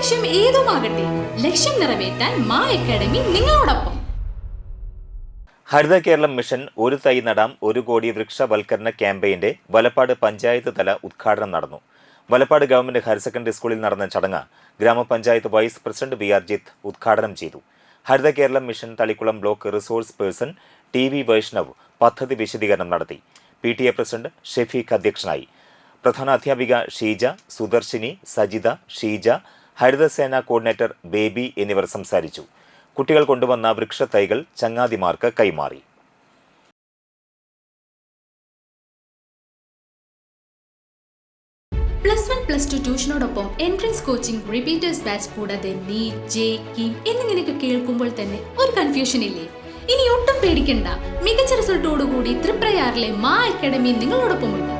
ലക്ഷ്യം ഏതുമാകട്ടെ ലക്ഷ്യം നിറവേറ്റാൻ മാ അക്കാഡമി നിങ്ങളോടൊപ്പം. ഹരിത കേരളം മിഷൻ ഒരു തൈ നടാം ഒരു കോടി വൃക്ഷവൽക്കരണ ക്യാമ്പയിന്റെ വലപ്പാട് പഞ്ചായത്ത് തല ഉദ്ഘാടനം നടന്നു. വലപ്പാട് ഗവൺമെന്റ് ഹയർ സെക്കൻഡറി സ്കൂളിൽ നടന്ന ചടങ്ങ് ഗ്രാമപഞ്ചായത്ത് vice president B R Jith ഉദ്ഘാടനം ചെയ്തു. Haritha Keralam mission Thalikulam block resource person T V Vaishnav പദ്ധതി വിശദീകരണം നടത്തി. P T A president Shefeeq അധ്യക്ഷനായി. പ്രധാന അധ്യാപിക ഷീജ സുദർശിനി സജിത ഷീജ ഹരിതസേന കോർഡിനേറ്റർ ബേബി എന്നിവർ സംസാരിച്ചു. കുട്ടികൾ കൊണ്ടുവന്ന വൃക്ഷത്തൈകൾ ചങ്ങാതിമാർക്ക് കൈമാറി. പ്ലസ് വൺ പ്ലസ് ടു ട്യൂഷനോടൊപ്പം എൻട്രൻസ് കോച്ചിംഗ് റിപ്പീറ്റേഴ്സ് ബാച്ച് കൂടാതെ നീറ്റ് ജെ കീം എന്നിങ്ങനെയൊക്കെ കേൾക്കുമ്പോൾ തന്നെ ഒരു കൺഫ്യൂഷൻ ഇല്ലേ? ഇനി ഒട്ടും പേടിക്കണ്ട. മികച്ച റിസൾട്ടോടുകൂടി ത്രിപ്രയാറിലെ മാ അക്കാഡമി നിങ്ങളോടൊപ്പമുണ്ട്.